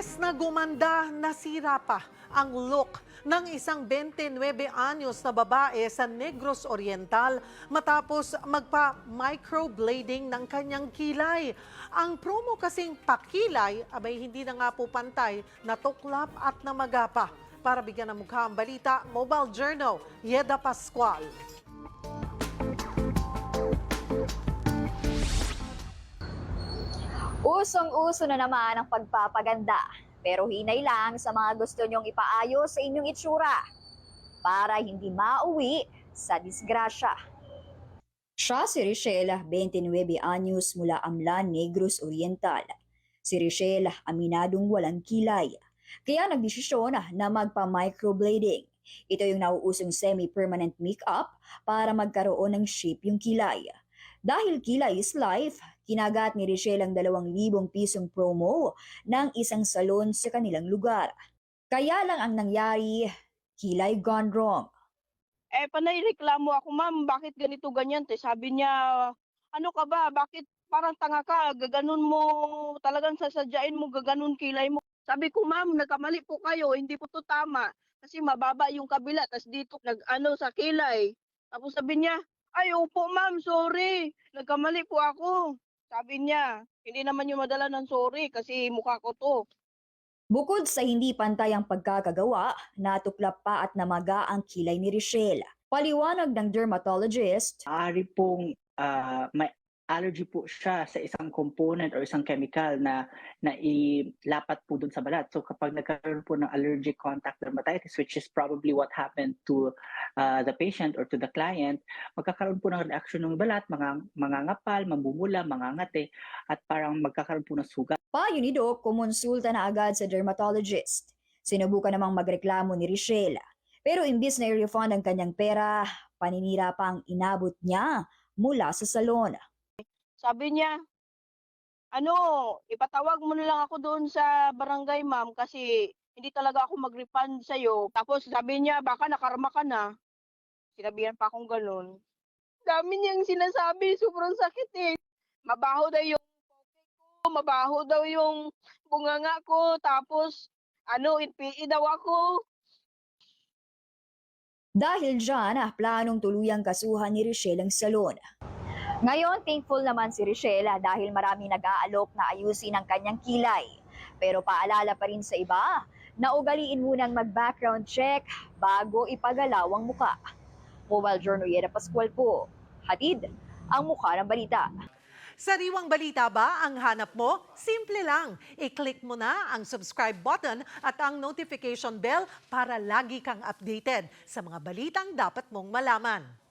Imbes na gumanda, nasira pa ang look ng isang 29 anyos na babae sa Negros Oriental matapos magpa-microblading ng kanyang kilay. Ang promo kasing pakilay, abay hindi na nga po pantay, natuklap at namagapa. Para bigyan ng mukha ang balita, Mobile Journal, Yeda Pascual. Usong-uso na naman ang pagpapaganda. Pero hinay lang sa mga gusto nyong ipaayos sa inyong itsura para hindi mauwi sa disgrasya. Siya si Richelle, 29 anyos mula Amlan, Negros Oriental. Si Richelle, aminadong walang kilay. Kaya nagdesisyon na magpa-microblading. Ito yung nauusong semi-permanent makeup para magkaroon ng shape yung kilay. Dahil kilay is life, kinagat ni Richelle ang 2,000 pisong promo ng isang salon sa kanilang lugar. Kaya lang ang nangyari, kilay gone wrong. Eh, panay reklamo ako, ma'am, bakit ganito ganyan? Te, sabi niya, ano ka ba, bakit parang tanga ka, gaganon mo, talagang sasadyain mo, gaganon kilay mo. Sabi ko, ma'am, nagkamali po kayo, hindi po to tama. Kasi mababa yung kabila, tas dito, nag, ano, sa kilay. Tapos sabi niya, ay, opo, ma'am, sorry, nagkamali po ako. Sabi niya, hindi naman yung madala ng sorry kasi mukha ko to. Bukod sa hindi pantay ang pagkakagawa, natuklap pa at namaga ang kilay ni Richelle. Paliwanag ng dermatologist, maaari pong ah, may allergy po siya sa isang component or isang chemical na na ilapat po dun sa balat. So kapag nagkaroon po ng allergic contact dermatitis, which is probably what happened to ah, the patient or to the client, magkakaroon po ng reaction ng balat, mga mangangapal, mamumula, mangangate, at parang magkakaroon po ng sugat. payo ni Doc kumonsulta na agad sa dermatologist. Sinubukan namang magreklamo ni Richelle. Pero imbis na i-refund ang kanyang pera, paninira pa ang inabot niya mula sa salon. Sabi niya, ano, ipatawag mo na lang ako doon sa barangay, ma'am, kasi hindi talaga ako mag-refund sa'yo. Tapos sabi niya, baka nakarma ka na. Sinabihan pa akong ganun. Dami niyang sinasabi, sobrang sakit eh. Mabaho daw yung ko, mabaho daw yung bunganga ko, tapos ano, NPE daw ako. Dahil dyan, ah, planong tuluyang kasuhan ni Richelle ang salon. Ngayon, thankful naman si Richelle ah, dahil marami nag-aalok na ayusin ang kanyang kilay. Pero paalala pa rin sa iba, na ugaliin munang mag-background check bago ipagalaw ang muka. Mobile Journal Yera Pascual po. Hatid ang mukha ng balita. Sariwang balita ba ang hanap mo? Simple lang. I-click mo na ang subscribe button at ang notification bell para lagi kang updated sa mga balitang dapat mong malaman.